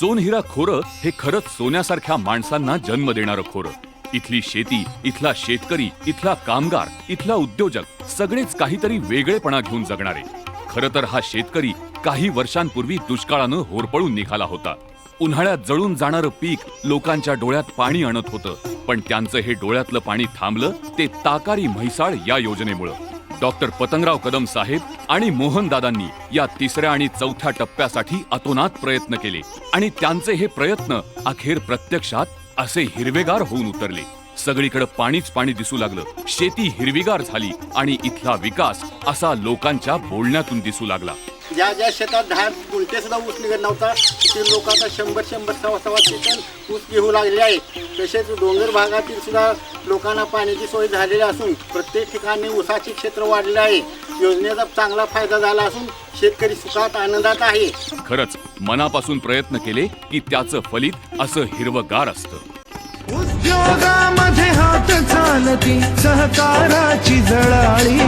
सोनहिरा खोरं हे खरंच सोन्यासारख्या माणसांना जन्म देणारं खोरं. इथली शेती इथला शेतकरी इथला कामगार इथला उद्योजक सगळेच काहीतरी वेगळेपणा घेऊन जगणारे. खरं तर हा शेतकरी काही वर्षांपूर्वी दुष्काळानं होरपळून निघाला होता. उन्हाळ्यात जळून जाणारं पीक लोकांच्या डोळ्यात पाणी आणत होतं. पण त्यांचं हे डोळ्यातलं पाणी थांबलं ते ताकारी म्हैसाळ या योजनेमुळं. डॉक्टर पतंगराव कदम साहेब आणि मोहन दादांनी या तिसऱ्या आणि चौथ्या टप्प्यासाठी अतोनात प्रयत्न केले आणि त्यांचे हे प्रयत्न अखेर प्रत्यक्षात असे हिरवेगार होऊन उतरले. सगळीकडे पाणीच पाणी दिसू लागलं. शेती हिरवीगार झाली आणि इथला विकास असा लोकांच्या बोलण्यातून दिसू लागला. ज्या ज्या शेतात दहा गुंठे सुद्धा ऊस निघत नव्हता तिथे लोक आता शंभर शंभर सव्वा सव्वा सेकंद ऊस घेऊ लागले आहे तसेच डोंगर भागातील सुद्धा लोकांना पाण्याची सोय झालेली असून प्रत्येक ठिकाणी ऊसाचे क्षेत्र वाढले आहे. योजनेचा चांगला फायदा झाला असून शेतकरी सुखात आनंदात आहे. खरंच मनापासून प्रयत्न केले की त्याचं फलित असं हिरवगार असतं. उद्योगामध्ये हात चालती सहकाराची जळाळी.